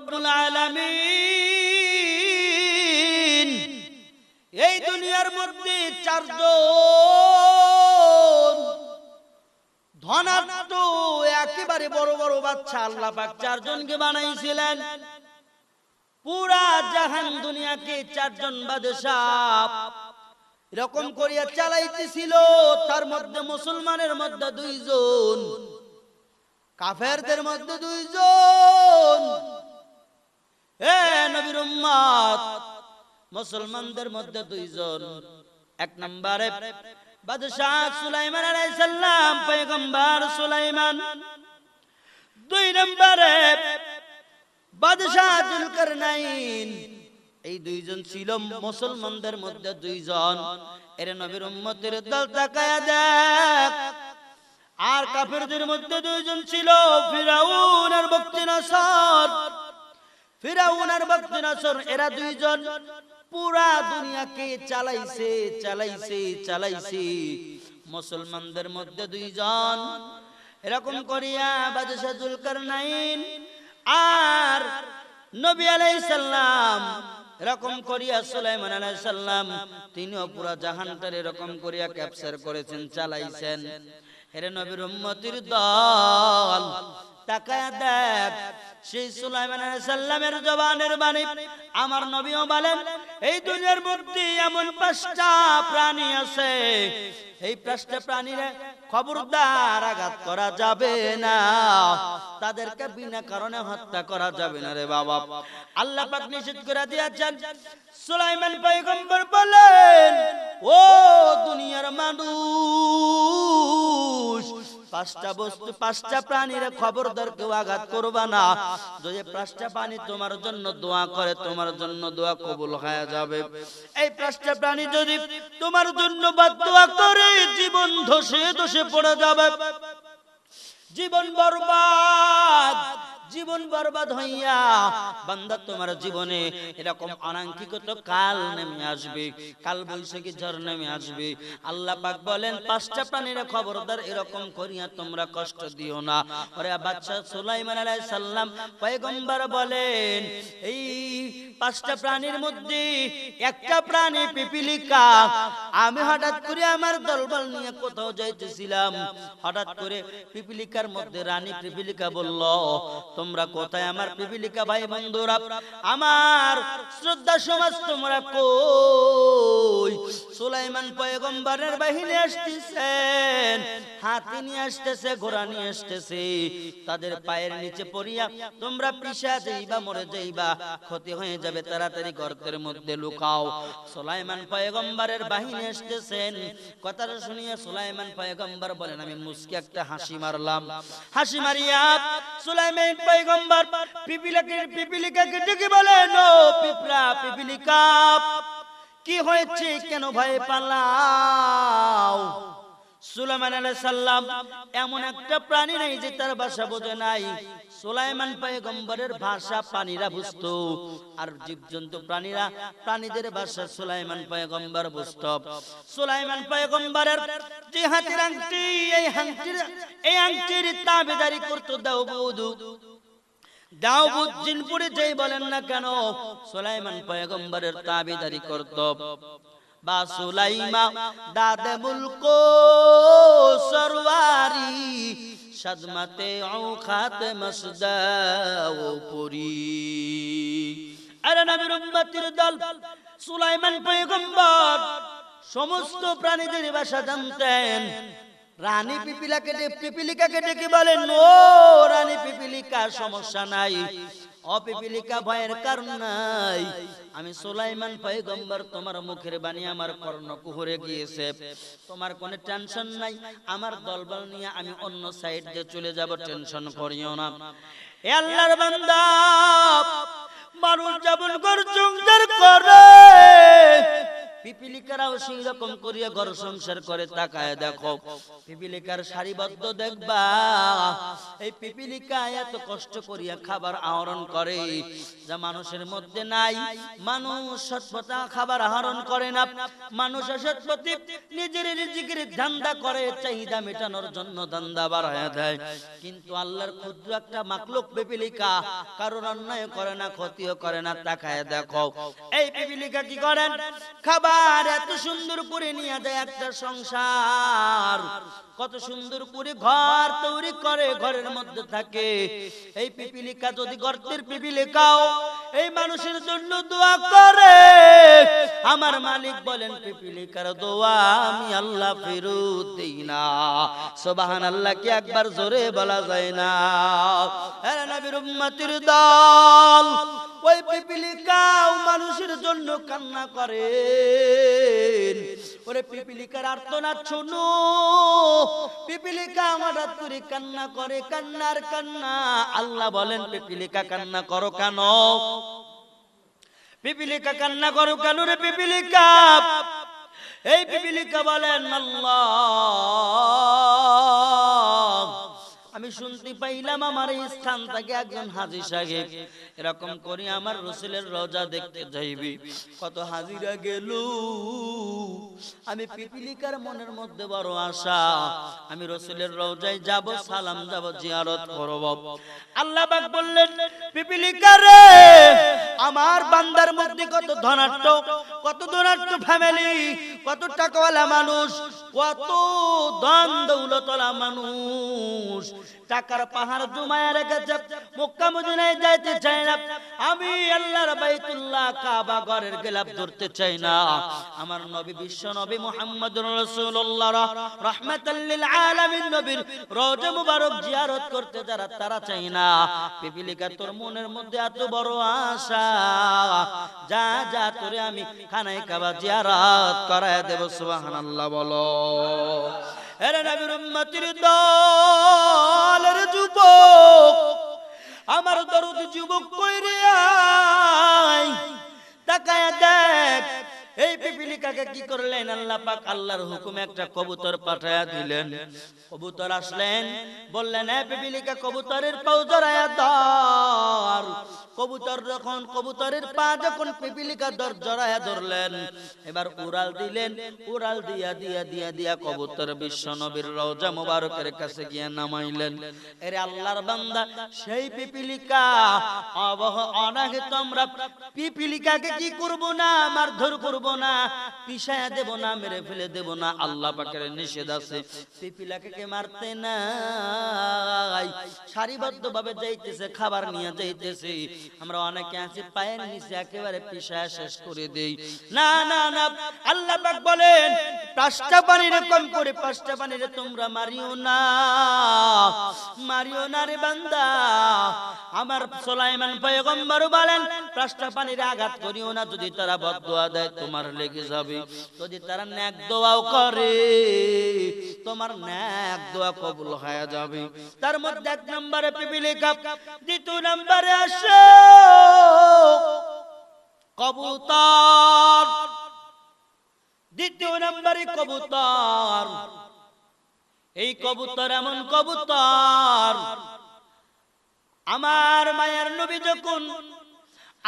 রব্বুল আলামিন। এই দুনিয়ার মধ্যে চারজন ধনাত্ম একেবারে বড় বড় বাচ্চা আল্লাহ পাক চারজনকে বানাইছিলেন। পুরা জাহান দুনিয়াকে চারজন বাদশাহ এরকম করিয়া চালাইতেছিল। তার মধ্যে মুসলমানের মধ্যে দুইজন, কাফেরদের মধ্যে দুইজন এ নবীর উম্মত মুসলমানদের মধ্যে দুইজন। এক নম্বরে বাদশাহ সুলাইমান আলাইহিস পয়গম্বর সুলাইমান। দুই নম্বরে বাদশাহ জুলকারনাইন। এই দুইজন ছিল মুসলমানদের মধ্যে দুইজন। এর নবীর উম্মতের দল তাকায়া দেখ। আর কাফেরদের মধ্যে দুইজন ছিল ফিরাউন আর বক্তি নাসর। ফিরাউন আর বক্তি নাসর, এরা দুইজন পুরা দুনিয়াকে চালাইছে চালাইছে চালাইছে। মুসলমানদের মধ্যে দুইজন এরকম করিয়া বাদশাহ জুলকারনাইন আর নবী আলাইহিস সালাম এরকম করিয়া সুলাইমান আলাইহিস সালাম তিনিও পুরা জাহানটার এরকম করিয়া ক্যাপচার করেছেন, চালাইছেন। হেরে নবীর উম্মতির দল আমার নবীও বলেন, এই দুনিয়ার মধ্যে এমন পাঁচটা প্রাণী আছে, এই পাঁচটা খবরদার আঘাত করা যাবে না। তাদেরকে বিনা কারণে হত্যা করা যাবে না রে বাবা। আল্লাহ পাক নিষেধ করে দিয়েছেন। সুলাইমান পয়গম্বর বলেন, ও দুনিয়ার মানুষ পাঁচটা বস্তু, পাঁচটা প্রাণীর খবরদার কেউ আঘাত করবা না। যদি পাঁচটা প্রাণী তোমার জন্য দোয়া করে, তোমার জন্য দোয়া কবুল হয়ে যাবে। এই পাঁচটা প্রাণী যদি তোমার জন্য বাদ দোয়া করে, জীবন ধসে ধসে পড়ে যাবে। জীবন বরবাদ জীবন বরবাদ হইয়া, বান্দা তোমার জীবনে এরকম অনাঙ্কিত কাল নেমে আসবে, কাল বৈশাখী ঝড় নেমে আসবে। আল্লাহ পাক বলেন, পাঁচটা প্রাণীর খবরদার এরকম করিয়া তোমরা কষ্ট দিও না। ওরে বাচ্চা সুলাইমান আলাইহিস সালাম পয়গম্বর বলেন, এই পাঁচটা প্রাণীর মধ্যে একটা প্রাণী পিপিলিকা, আমি হঠাৎ করে আমার দলবল নিয়ে কোথাও যাইতেছিলাম। হঠাৎ করে পিপিলিকার মধ্যে রানী পিপিলিকা বলল তোমরা কোথায়? আমার পিপিলিকা ভাই বন্ধুরা, আমার শ্রদ্ধা সমাজ তোমরা কই? সুলাইমান পয়গম্বরের বাহিনী আসতেছেন, হাতি নিয়ে আসতেছে, ঘোড়া নিয়ে আসতেছে। তাদের পায়ের নিচে পড়িয়া তোমরা পিসা যাইবা মরে যাইবা, ক্ষতি হয়ে যাবে, তাড়াতাড়ি গর্তের মধ্যে লুকাও। সুলাইমান পয়গম্বরের বাহিনী আসতেছেন, কথাটা শুনিয়া সুলাইমান পয়গম্বর বলেন, আমি মুস্কি একটা হাসি মারলাম। হাসি মারিয়া সুলাইমান পয়গম্বর পিপিলিকাকে পিপিলিকাকে ডেকে বলেন ও পিপরা পিপিলিকা, কি হয়েছে? কেন ভয় পালাও? সুলাইমান আলাইহিস সালাম এমন একটা প্রাণী নেই যে তার ভাষা বোঝে নাই। সুলাইমান পয়গম্বরের ভাষা প্রাণীরা বুঝত, আর জীবজন্তু প্রাণীরা প্রাণীদের ভাষা সুলাইমান পয়গম্বর বুঝত। সুলাইমান পয়গম্বরের যে হাতের আংটি, এই আংটির এই আংটির তাবেদারি করতো দাউদ। দাউদ জিনপুরে যেই বলেন না কেন, সুলাইমান পয়গম্বরের তাবেদারি করত। বা সুলাইমা, দাদে সরওয়ারি পুরি। আরে নবীর উম্মতির দল, সুলাইমান পয়গম্বর সমস্ত প্রাণীদের ভাষা জানতেন। রানী পিপিলাকে পিপিলিকাকে ডেকে বলেন, ও রানী পিপিলিকা সমস্যা নাই। অপিপিলিকা ভয়ের কারণ নাই। আমি সুলাইমান পয়গম্বর, তোমার মুখের বাণী আমার কর্ণ কুহরে গিয়েছে। তোমার কোনো টেনশন নাই। আমার দলবল নিয়ে আমি অন্য সাইড দিয়ে চলে যাব, টেনশন করিও না। এ আল্লাহর বান্দা, মানুষ যেমন করে। পিপিলিকারাও সেই রকম করিয়া ঘর সংসার করে তাকায় দেখো। পিপিলিকার সারিবদ্ধ দেখবা, এই পিপিলিকা এত কষ্ট করিয়া খাবার আহরণ করে যা মানুষের মধ্যে নাই। মানুষ সৎপথা খাবার আহরণ করে না। মানুষ সৎপতি নিজের রিজিকের ধান্দা করে, চাহিদা মেটানোর জন্য ধান্দা বাড়ায় দেয় কিন্তু আল্লাহর ক্ষুদ্র একটা মাকলুক পিপিলিকা কারোর অন্যায় করে না, ক্ষতিও করে না, তাকায় দেখো। এই পিপিলিকা কি করেন? খাবার এত সুন্দর করে নিয়ে যায় একটা সংসার। কত সুন্দর করে ঘর তৈরি করে, ঘরের মধ্যে থাকে। এই পিপিলিকা যদি গর্তের পিপিলিকাও এই মানুষের জন্য দোয়া করে। আমার মালিক বলেন, পিপিলিকার দোয়া আমি আল্লাহ ফেরত দেই না। সোবাহান আল্লাহকে একবার জোরে বলা যায় না। আরে নবীর উম্মতির দল, ওই পিপিলিকাও মানুষের জন্য কান্না করে। ওরে পিপিলিকার আর্তনাদ শুনো। পিপিলিকা আমার আত্মরি কান্না করে, কান্নার কান্না। আল্লাহ বলেন, পিপিলিকা কান্না করো কেন? পিপিলিকা কান্না করো কালুরে পিপিলিকা? এই পিপিলিকা বলেন আল্লাহ। আমি শুনতে পাইলাম আমার এই স্থান থেকে একজন হাজি সাহেব। এরকম করে আমার রসুলের রোজা দেখতে যাইবি। কত হাজিরা গেল। আমি পিপিলিকার মনের মধ্যে বড় আশা। আমি রসুলের রোজায় যাব, সালাম যাব, জিয়ারত করব। আল্লাহ পাক বললেন, পিপিলিকা রে, আমার বান্দার মধ্যে কত ধনাট্য কত ধনাট্য ফ্যামিলি কত টাকাওয়ালা মানুষ, কত দান দৌলতলা মানুষ। টাকার পাহাড় জমায় রেখেছে। মক্কা মদিনায় যাইতে চাই না। আমি আল্লাহর বাইতুল্লাহ কাবা ঘরের গেলাপ ধরতে চাই না। আমার নবী বিশ্ব নবী মুহাম্মদুর রাসূলুল্লাহ। লিল আলামিন নবীর রওজা মুবারক জিয়ারত করতে যারা তারা চাই না। পিপিলিকা তোর মনের মধ্যে এত বড় আশা। যা যা তোরে আমি খানায় কাবা জিয়ারত করায় দেব, সুবহানাল্লাহ বলো। এরে নবীর উম্মতির দলের যুবক, আমার দরদ যুবক কইরে আয়। তাকায় দেখ, এই পিপিলিকাকে কি করলেন? আল্লাহ পাক আল্লাহর হুকুমে একটা কবুতর পাঠায়া দিলেন। কবুতর আসলেন, বললেন হ্যাঁ পিপিলিকা, কবুতরের পাও জড়ায়া ধর। কবুতর যখন কবুতরের পা যখন পিপিলিকা দর জড়ায়া ধরলেন, এবার উড়াল দিলেন, উড়াল দিয়া দিয়া দিয়া দিয়া কবুতর বিশ্ব নবীর রওজা মুবারকের কাছে গিয়ে নামাইলেন। এরে আল্লাহর বান্দা, সেই পিপিলিকা, অবহ অনাগে তোমরা পিপিলিকাকে কি করব না, মারধর করব না পিছায়া দেব না, মেরে ফেলে দেব না, আল্লাহ পাকের নিষেধ আছে। পিপিলাকে মারতে নাই? সারিবদ্ধ ভাবে যাইতেছে, খাবার নিয়ে যাইতেছে। আমরা অনেকে আছি পায়ের নিচে একেবারে পিসায় শেষ করে দেই। না না না আল্লাহ পাক বলেন পাঁচটা পানির কম করে, পাঁচটা পানিরে তোমরা মারিও না। মারিও না রে বান্দা। আমার সোলাইমান পয়গম্বর বলেন, পাঁচটা পানির আঘাত করিও না, যদি তারা বদদোয়া দেয়, তোমার লেগে যাবে। যদি তারা ন্যাক দোয়াও করে, তোমার ন্যাক দোয়া কবুল হয়ে যাবে। তার মধ্যে এক নম্বরে পিপিলিকা দ্বিতীয় নম্বরে আসে, কবুতর। দ্বিতীয় নম্বরে কবুতর। এই কবুতর এমন কবুতর। আমার মায়ের নবী যখন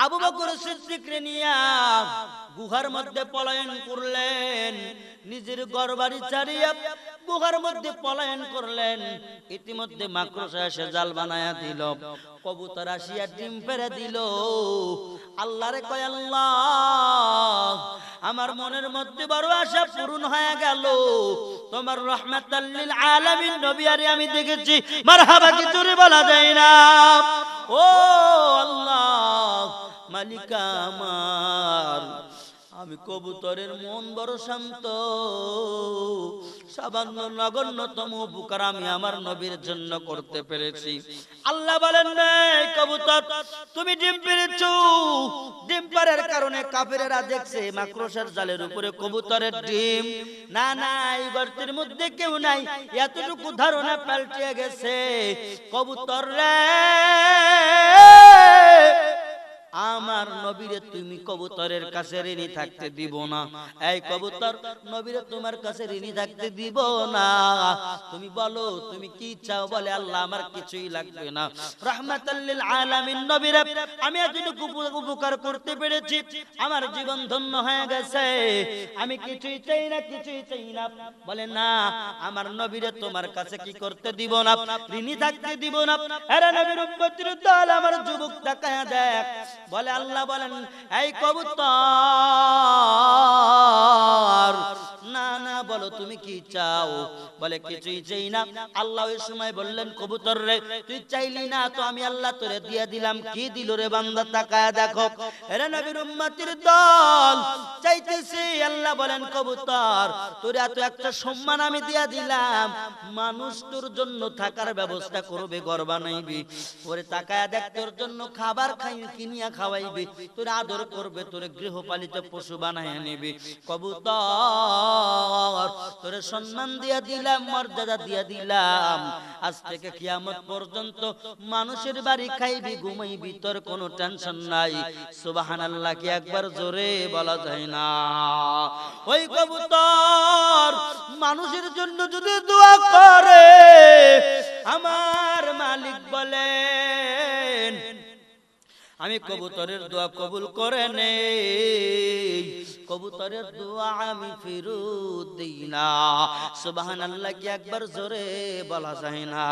আবু বকর সিদ্দিকরে নিয়া গুহার মধ্যে পলায়ন করলেন, নিজের গড়বাড়ি ছাড়িয়া গুহার মধ্যে পলায়ন করলেন, ইতিমধ্যে মাকড়সা এসে জাল বানায়া দিল। কবুতর আসিয়া ডিম পেরে দিল। আল্লাহরে কয়, আল্লাহ, আমার মনের মধ্যে বড় আশা পূরণ হয়ে গেল। তোমার রহমাতাল্লিল আলামিন নবী আরে আমি দেখেছি। মারহাবা কি জোরে বলা যায় না? ও আল্লাহ, মালিকা আমার আমি কবুতরের মন বড় শান্ত। সামান্য নগণ্যতম উপকার আমি আমার নবীর জন্য করতে পেরেছি। আল্লাহ বলেন নাই কবুতর, তুমি ডিম পেরেছ। ডিম পারের কারণে কাফেরেরা দেখছে মাকড়সার জালের উপরে কবুতরের ডিম। না না, এই গর্তের মধ্যে কেউ নাই। এতটুকু ধারণা পাল্টে গেছে। কবুতর রে আমার নবীরে তুমি কবুতরের কাছে ঋণী থাকতে দিব না। এই কবুতর নবীরে তোমার কাছে ঋণী থাকতে দিব না। তুমি বলো, তুমি কি চাও বলে আল্লাহ আমার কিছুই লাগবে না। রহমাতাল্লিল আলামিন নবীরে, আমি এতটুকু উপকার করতে পেরেছি। আমার জীবন ধন্য হয়ে গেছে। আমি কিছুই চাই না, কিছুই চাই না। বলে না, আমার নবীরে তোমার কাছে কি করতে দিব না? ঋণী থাকতে দিব না। এরা নবীর উম্মতির দল আমার যুবক তাকায়া দেখ। বলে আল্লাহ বলেন, এই কবুতর, না না, বলো তুমি কি চাও? বলে, কিছুই চাই না। আল্লাহ ওই সময় বললেন, কবুতর রে, তুই চাইলি না তো আমি আল্লাহ তোরে দিয়ে দিলাম। কি দিল রে বান্দা, তাকায়া দেখো। এরা নবীর উম্মতির দল চাইতেছি, আল্লাহ বলেন, কবুতর, তোর এত একটা সম্মান আমি দিয়া দিলাম। মানুষ তোর জন্য থাকার ব্যবস্থা করবে, গর্বা নাইবি। ওরে তাকায় দেখ, তোর জন্য খাবার খাই, কিনিয়া খাওয়াইবে, তোর আদর করবে, তোর গৃহপালিত পশু বানায় নেবে। কবুতর, তোরে সম্মান দিয়া দিলাম, মর্যাদা দিয়া দিলাম। আজ থেকে কিয়ামত পর্যন্ত মানুষের বাড়ি খাইবি, ঘুমাইবি, তোর কোনো টেনশন নাই। সুবহানাল্লাহ কি একবার জোরে বলা যায় না? ওই কবুতর, মানুষের জন্য যদি দোয়া করে, আমার মালিক বলেন আমি কবুতরের দোয়া কবুল করে নেই। কবুতরের দোয়া আমি ফিরুত দিই না। সুবহানাল্লাহ কি একবার জোরে বলা যায় না।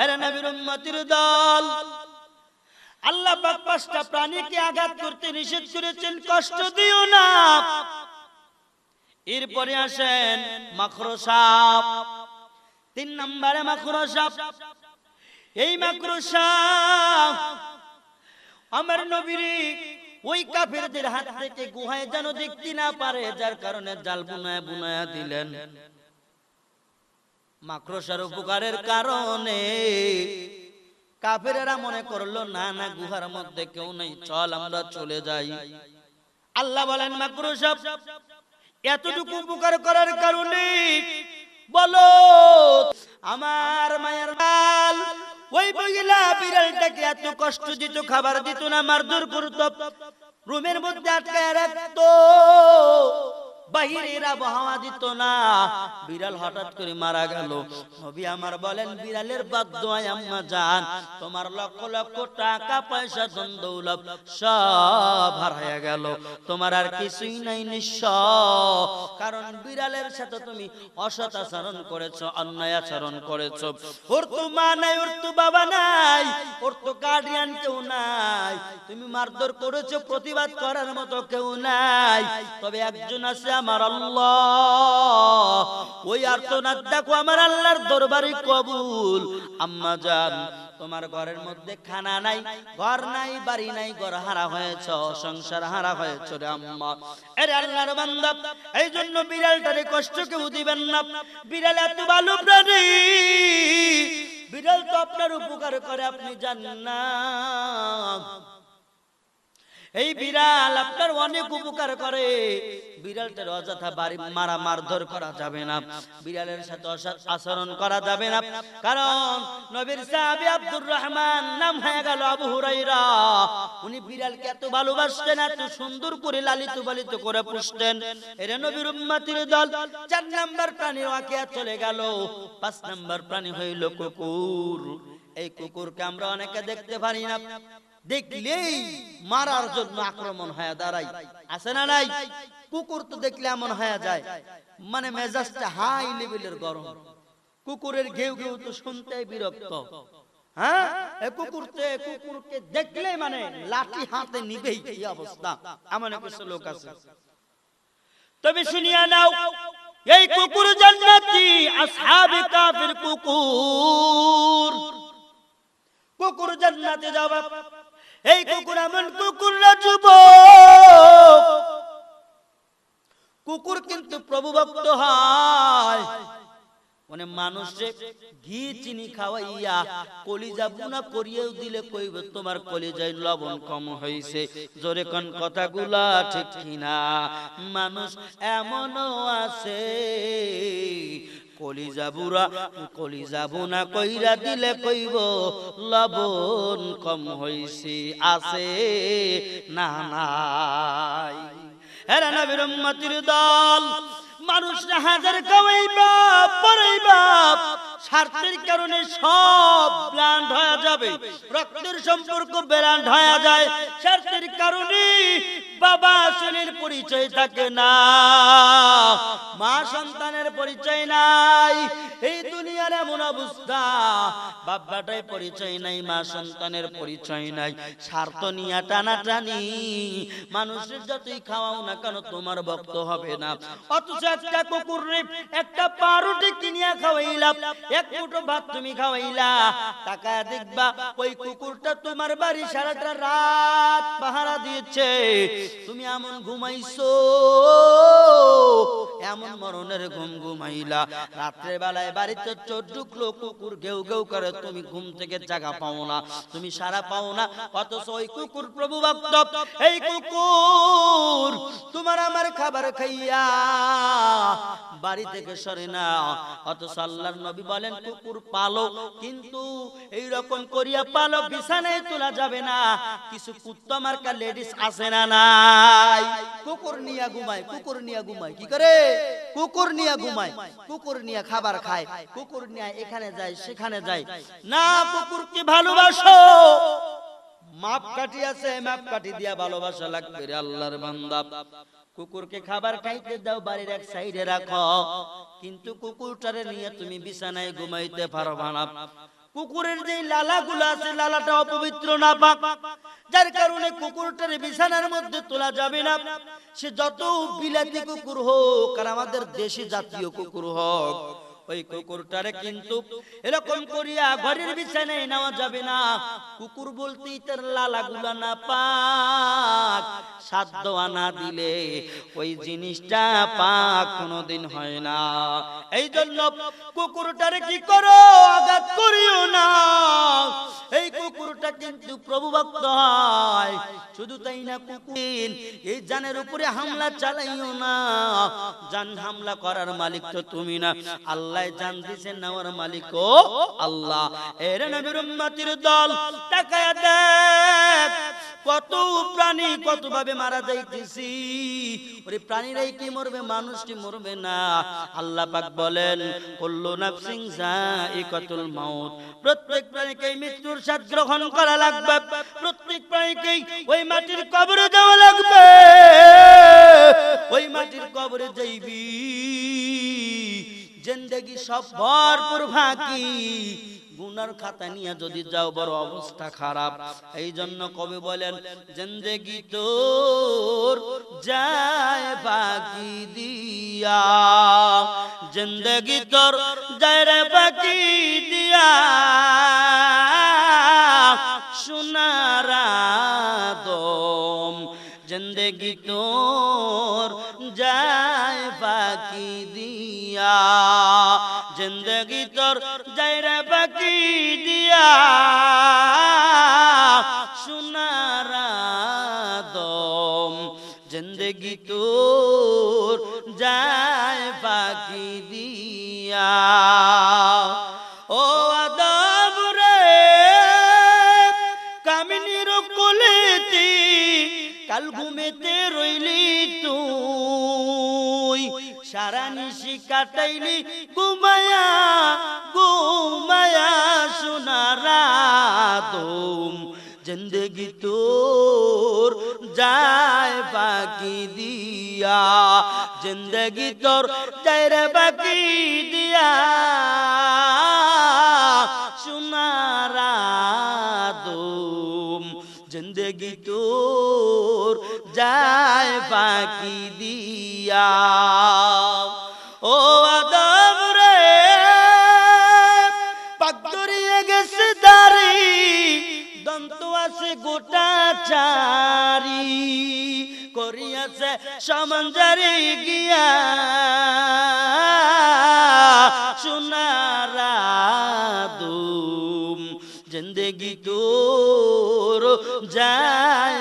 আরে নবীর উম্মতির দল আল্লাহ পাক পাঁচটা প্রাণীকে আঘাত করতে নিষেধ করেছেন কষ্ট দিও না। এরপরে আসেন মাখরো সাপ। তিন নম্বরে মাখরো সাপ। এই মাকড় সাপ আমার নবীর ওই কাফেরদের হাত থেকে গুহায় যেন দেখতে না পারে, যার কারণে জাল বুনায় বুনায়া দিলেন। মাকড়সার উপকারের কারণে কাফেরেরা মনে করল, না না, গুহার মধ্যে কেউ নেই, চল আমরা চলে যাই। আল্লাহ বলেন, মাকড়সা, এতটুকু উপকার করার কারণে বলো, আমার মায়ের লাল ওই মহিলা বিড়ালটাকে এত কষ্ট দিত, খাবার দিত না, মারধর করতো। রুমের মধ্যে আটকায় রাখতো। বাহিরের আবহাওয়া দিত না। বিড়াল হঠাৎ করে মারা গেল। নবী আমার বলেন, বিড়ালের বাদ্দোয়ায় আম্মা জান তোমার লক্ষ লক্ষ টাকা, পয়সা, ধন সব হারায়া গেল। তোমার আর কিছুই নাই কারণ বিড়ালের সাথে তুমি অসৎ আচরণ করেছ, অন্যায় আচরণ করেছ। ওর তো মা নাই, ওর তো বাবা নাই, ওর তো গার্ডিয়ান কেউ নাই। তুমি মারধর করেছ, প্রতিবাদ করার মতো কেউ নাই। তবে একজন আছে আমার আল্লাহ। ওই আর্তনাদ দেখো আমার আল্লাহর দরবারে কবুল। আম্মা জান, তোমার ঘরের মধ্যে খানা নাই, ঘর নাই, বাড়ি নাই, ঘর হারা হয়েছ, সংসার হারা হয়েছ রে আম্মা। আরে আল্লাহর বান্দা এই জন্য বিড়ালটারে কষ্ট কেউ দিবেন না। বিড়াল এত ভালো প্রাণী। বিড়াল তো আপনার উপকার করে, আপনি জানেন না। এই বিড়াল আপনার অনেক উপকার করে। বিড়ালটার অযথা বাড়ি মারা মারধর করা যাবে না। বিড়ালের সাথে আচরণ করা যাবে না। কারণ নবীর সাহাবী আব্দুর রহমান নাম হয়ে গেল আবু হুরাইরা। উনি বিড়ালকে এত ভালোবাসতেন, এত সুন্দর করে লালিত পালিত করে পুষতেন। এর নবীর উম্মতির দল। চার নাম্বার প্রাণী ওয়াকিয়া চলে গেল। পাঁচ নাম্বার প্রাণী হইল কুকুর। এই কুকুরকে আমরা অনেকে দেখতে পারি না। দেখলেই মারার জন্য আক্রমণ হয়ে দাঁড়াই আছে না নাই? কুকুর তো দেখলে এমন হয়ে যায়। মানে মেজাজটা হাই লেভেলের গরম। কুকুরের ঘেউ ঘেউ তো শুনতেই বিরক্ত। হ্যাঁ? এ কুকুরতে, কুকুরকে দেখলে মানে লাঠি হাতে নিবেই অবস্থা। এমন কিছু লোক আছে। তবে শুনিয়া নাও, এই কুকুর জান্নাতি আসহাবে কাফির কুকুর। কুকুর জান্নাতে যাবা এই কুকুর এমন কুকুর না, যুবক। কুকুর কিন্তু প্রভু ভক্ত হয়। মানে মানুষে ঘি, চিনি খাওয়াইয়া কলিজা বুনা করিয়েও দিলে কইব, তোমার কলিজায় লবণ কম হইছে। জোরে কোন কথাগুলা ঠিক কিনা? মানুষ এমনও আছে। কলিজা কলি যাব না কইরা দিলে কইব লবণ কম হইছে আছে না নাই। হেরা নবীর উম্মতির দল মানুষ হাজার কামাইবা পড়াইবা। স্বার্থের কারণে সব ব্লান্ড হয়ে যাবে, রক্তের সম্পর্ক ব্লান্ড হয়ে যায়, স্বার্থের কারণে বাবা ছেলের পরিচয় থাকে না, মা সন্তানের পরিচয় নাই, এই দুনিয়ার এমন অবস্থা বাবাটাই পরিচয় নাই, মা সন্তানের পরিচয় নাই, স্বার্থ নিয়ে টানাটানি, মানুষের যতই খাওয়াও না কেন তোমার ভক্ত হবে না, অথচ একটা কুকুর একটা পাউরুটি কিনিয়া খাওয়াইলাম এক মুঠো ভাত তুমি খাওয়াইলা টাকা দেখবা ওই কুকুরটা তোমার বাড়ি সারাটা রাত পাহারা দিয়েছে। তুমি এমন ঘুমাইছো, এমন মরণের ঘুম ঘুমাইলা। রাত্রে বেলায় বাড়িতে চোর ঢুকলো, কুকুর ঘেউ ঘেউ করে, তুমি ঘুম থেকে জাগা পাও না, তুমি সারা পাও না, অথচ ওই কুকুর প্রভু ভক্ত, এই কুকুর তোমার আমার খাবার খাইয়া বাড়ি থেকে সরে না অথচ আল্লাহর নবী বলেন, কুকুর পালো কিন্তু এই রকম করিয়া পালো বিছানায় তোলা যাবে না। কিছু কুত্তা মার্কা লেডিস আছে না নাই? কুকুর নিয়া ঘুমায়, কুকুর নিয়া ঘুমায়, কি করে? কুকুর নিয়া ঘুমায়, কুকুর নিয়া খাবার খায়, কুকুর নিয়া এখানে যায়, সেখানে যায়। না, কুকুরকে ভালোবাসো। মাপ কাটি আছে, মাপ কাটি দিয়া ভালোবাসা লাগবে রে আল্লাহর বান্দা। কুকুরকে খাবার খাইতে দাও, বাড়ির এক সাইডে রাখো। কিন্তু কুকুরটারে নিয়ে তুমি বিছানায় ঘুমাইতে পারবা না। কুকুরের যে লালা লালাগুলো আছে, লালাটা অপবিত্র না পাক যার কারণে কুকুরটার বিছানার মধ্যে তোলা যাবে না। সে যত বিলাতি কুকুর হোক, আর আমাদের দেশে জাতীয় কুকুর হোক ওই কুকুরটারে কিন্তু এরকম করিয়া ঘরের বিছানায় নেওয়া যাবে না। কুকুর বলতেই তার লালাগুলা না পাক, সাধ্য আনা দিলে ওই জিনিসটা পাক কোনোদিন হয় না। এই জন্য কুকুরটারে কি করো? আঘাত করিও না। এই কুকুরটা কিন্তু প্রভু ভক্ত হয়। শুধু তাই না কুকুর, এই জানের উপরে হামলা চালাইও না। জান হামলা করার মালিক তো তুমি না। আল্লাহ জান দিছেন নেওয়ার মালিক ও আল্লাহ। এর নবীর উম্মতির দল, তাকায়া দেখ, কত প্রাণী কত ভাবে মারা যাইতেছি। ওরে প্রাণীরাই কি মরবে, মানুষটি মরবে না। আল্লাহ পাক বলেন, কুল্লু নাফসিন যায়িকাতুল মাউত। প্রত্যেক প্রাণীকে মৃত্যুর স্বাদ গ্রহণ করা লাগবে। প্রত্যেক প্রাণীকে ওই মাটির কবরে যাওয়া লাগবে। ওই মাটির কবরে যাইবি। জিন্দেগি সব ভরপুর ফাঁকি গুনার খাতা নিয়ে যদি যাও বড় অবস্থা খারাপ এই জন্য কবি বলেন জিন্দেগি তোর যায় বাকি দিয়া জিন্দেগি তোর যায় রে বাকি দিয়া সোনারা দম জিন্দেগি তোর জিন্দগি তোর যায় বাকি দিয়া সোনারা দম জিন্দগি তোর যায় বাকি দিয়া ও আদব রে কামিনীর কোলেতি কাল ঘুমেতে রইলি তুই সারা নিশি কাটাইলি ঘুমায়া ঘুমায়া সোনারা দম জিন্দগি তোর যায় বাকি দিয়া। জিন্দগি তোর যায় রে বাকি দিয়া। সোনারা দম জিন্দগি তোর যায় বাকি দিয়া। করিয়াছে করিয়াছে সমঞ্জারি গিয়া। সুনারা দুম জিন্দগি তোর যায়।